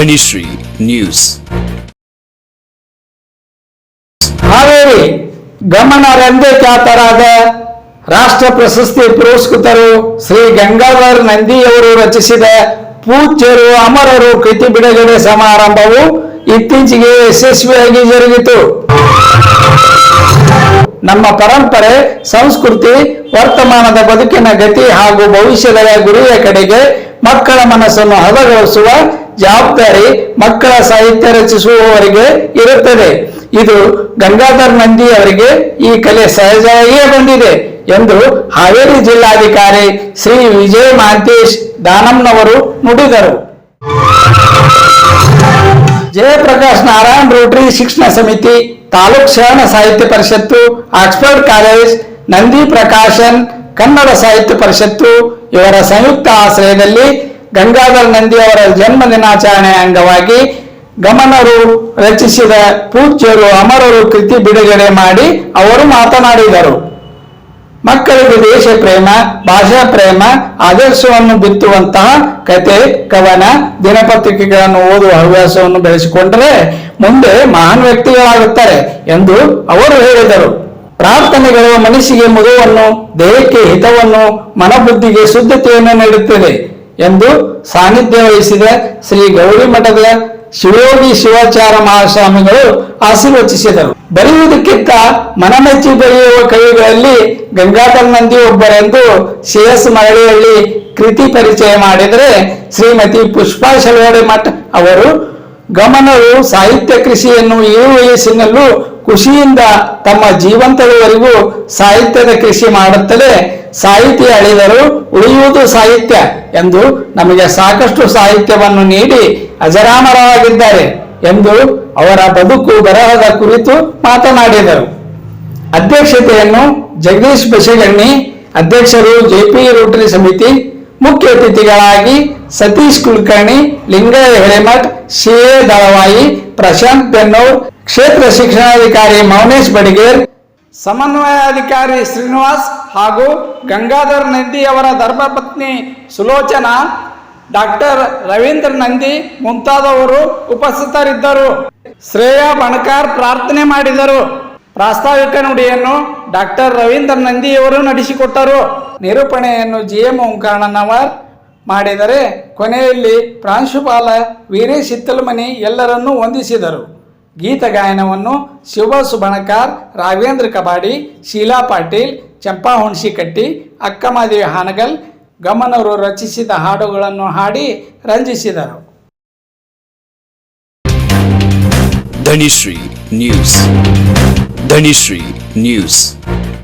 ಧನಿಶ್ರೀ news Haveri ಗಮನಾರ್ಹಂದೇ ಖ್ಯಾತರಾದ ರಾಷ್ಟ್ರ ಪ್ರಶಸ್ತಿ ಪುರಸ್ಕೃತರು ಶ್ರೀ ಗಂಗಾಧರ್ ನಂದಿಯವರು ರಚಿಸಿದ ಪೂಜ್ಯರು ಅಮರರು ಕೃತಿ ಬಿಡುಗಡೆ ಸಮಾರಂಭವು ಇತ್ತೀಚೆಗೆ ಯಶಸ್ವಿಯಾಗಿ ಜರುಗಿತು. ನಮ್ಮ ಪರಂಪರೆ, ಸಂಸ್ಕೃತಿ, ವರ್ತಮಾನದ ಬದುಕಿನ ಗತಿ ಹಾಗೂ ಭವಿಷ್ಯದ ಗುರಿಯ ಕಡೆಗೆ ಮಕ್ಕಳ ಮನಸ್ಸನ್ನು ಹದಗೊಳಿಸುವ ಜವಾಬ್ದಾರಿ ಮಕ್ಕಳ ಸಾಹಿತ್ಯ ರಚಿಸುವವರಿಗೆ ಇರುತ್ತದೆ. ಇದು ಗಂಗಾಧರ್ ನಂದಿ ಅವರಿಗೆ ಈ ಕಲೆ ಸಹಜವಾಗಿಯೇ ಬಂದಿದೆ ಎಂದು ಹಾವೇರಿ ಜಿಲ್ಲಾಧಿಕಾರಿ ಶ್ರೀ ವಿಜಯ ಮಹಾಂತೇಶ್ ದಾನಂನವರು ನುಡಿದರು. ಜಯಪ್ರಕಾಶ್ ನಾರಾಯಣ್ ರೋಟರಿ ಶಿಕ್ಷಣ ಸಮಿತಿ, ತಾಲೂಕ್ ಶರಣ ಸಾಹಿತ್ಯ ಪರಿಷತ್ತು, ಆಕ್ಸ್ಫರ್ಡ್ ಕಾಲೇಜ್, ನಂದಿ ಪ್ರಕಾಶನ್ ಕನ್ನಡ ಸಾಹಿತ್ಯ ಪರಿಷತ್ತು ಇವರ ಸಂಯುಕ್ತ ಆಶ್ರಯದಲ್ಲಿ ಗಂಗಾಧರ್ ನಂದಿಯವರ ಜನ್ಮ ದಿನಾಚರಣೆ ಅಂಗವಾಗಿ ಗಮನರು ರಚಿಸಿದ ಪೂಜ್ಯರು ಅಮರರು ಕೃತಿ ಬಿಡುಗಡೆ ಮಾಡಿ ಅವರು ಮಾತನಾಡಿದರು. ಮಕ್ಕಳಿಗೆ ದೇಶ ಪ್ರೇಮ, ಭಾಷಾ ಪ್ರೇಮ, ಆದರ್ಶವನ್ನು ಬಿತ್ತುವಂತಹ ಕತೆ, ಕವನ, ದಿನಪತ್ರಿಕೆಗಳನ್ನು ಓದುವ ಹವ್ಯಾಸವನ್ನು ಬೆಳೆಸಿಕೊಂಡರೆ ಮುಂದೆ ಮಹಾನ್ ವ್ಯಕ್ತಿಗಳಾಗುತ್ತಾರೆ ಎಂದು ಅವರು ಹೇಳಿದರು. ಪ್ರಾರ್ಥನೆಗಳು ಮನಸ್ಸಿಗೆ ಮುದುವನ್ನು ದೇಹಕ್ಕೆ ಹಿತವನ್ನು, ಮನಬುದ್ಧಿಗೆ ಶುದ್ಧತೆಯನ್ನು ನೀಡುತ್ತದೆ. ಎಂದು ಸಾನ್ನಿಧ್ಯ ವಹಿಸಿದ ಶ್ರೀ ಗೌರಿ ಮಠದ ಶಿವಯೋಗಿ ಶಿವಾಚಾರ ಮಹಾಸ್ವಾಮಿಗಳು ಆಶೀರ್ವಚಿಸಿದರು. ಬರೆಯುವುದಕ್ಕಿಂತ ಮನಮೆಚ್ಚಿ ಬರೆಯುವ ಕವಿಗಳಲ್ಲಿ ಗಂಗಾಧರ ನಂದಿ ಒಬ್ಬರೆಂದು ಸಿ ಮರಳಿಹಳ್ಳಿ ಕೃತಿ ಪರಿಚಯ ಮಾಡಿದರೆ ಶ್ರೀಮತಿ ಪುಷ್ಪಾ ಶೆಲೋಡೆ ಮಠ ಅವರು, ಗಮನವು ಸಾಹಿತ್ಯ ಕೃಷಿಯನ್ನು ಈ ವಯಸ್ಸಿನಲ್ಲೂ ಖುಷಿಯಿಂದ ತಮ್ಮ ಜೀವಂತದವರೆಗೂ ಸಾಹಿತ್ಯದ ಕೃಷಿ ಮಾಡುತ್ತಲೇ ಸಾಹಿತ್ಯ ಅಳಿದರು, ಉಳಿಯುವುದು ಸಾಹಿತ್ಯ ಎಂದು ನಮಗೆ ಸಾಕಷ್ಟು ಸಾಹಿತ್ಯವನ್ನು ನೀಡಿ ಅಜರಾಮರವಾಗಿದ್ದಾರೆ ಎಂದು ಅವರ ಬದುಕು ಬರಹದ ಕುರಿತು ಮಾತನಾಡಿದರು. ಅಧ್ಯಕ್ಷತೆಯನ್ನು ಜಗದೀಶ್ ಬಸಗಣ್ಣಿ, ಅಧ್ಯಕ್ಷರು ಜೆಪಿ ರೋಟರಿ ಸಮಿತಿ ಮುಖ್ಯ ಅತಿಥಿಗಳಾಗಿ ಸತೀಶ್ ಕುಲಕರ್ಣಿ ಲಿಂಗಯ್ಯ ಹಿರೇಮಠ್ ಸಿ ಎ ದಳವಾಯಿ ಪ್ರಶಾಂತ್ ಬೆನ್ನೂರ್, ಕ್ಷೇತ್ರ ಶಿಕ್ಷಣಾಧಿಕಾರಿ ಮೌನೇಶ್ ಬಡಿಗೇರ್, ಸಮನ್ವಯಾಧಿಕಾರಿ ಶ್ರೀನಿವಾಸ್ ಹಾಗೂ ಗಂಗಾಧರ್ ನಂದಿ ಅವರ ಧರ್ಮಪತ್ನಿ ಸುಲೋಚನಾ, ಡಾಕ್ಟರ್ ರವೀಂದ್ರ ನಂದಿ ಮುಂತಾದವರು ಉಪಸ್ಥಿತರಿದ್ದರು. ಶ್ರೇಯಾ ಬಣಕಾರ್ ಪ್ರಾರ್ಥನೆ ಮಾಡಿದರು. ಪ್ರಾಸ್ತಾವಿಕ ನುಡಿಯನ್ನು ಡಾಕ್ಟರ್ ರವೀಂದ್ರ ನಂದಿಯವರು ನಡೆಸಿಕೊಟ್ಟರು. ನಿರೂಪಣೆಯನ್ನು ಜಿ ಎಂ ಓಂಕಾರಣ್ಣನವರ್ ಮಾಡಿದರೆ ಕೊನೆಯಲ್ಲಿ ಪ್ರಾಂಶುಪಾಲ ವೀರೇಶ್ ಹಿತ್ತಲಮನಿ ಎಲ್ಲರನ್ನೂ ವಂದಿಸಿದರು. ಗೀತ ಗಾಯನವನ್ನು ಶಿವ ಸುಬಣಕಾರ್, ರಾಘವೇಂದ್ರ ಕಬಾಡಿ, ಶೀಲಾ ಪಾಟೀಲ್ ಚಂಪಾ ಹುಣಸಿಕಟ್ಟಿ ಅಕ್ಕಮಾದೇವಿ ಹಾನಗಲ್, ಗಮನರು ರಚಿಸಿದ ಹಾಡುಗಳನ್ನು ಹಾಡಿ ರಂಜಿಸಿದರು. ಧನಿಶ್ರೀ ನ್ಯೂಸ್. ಧನಿಶ್ರೀ ನ್ಯೂಸ್.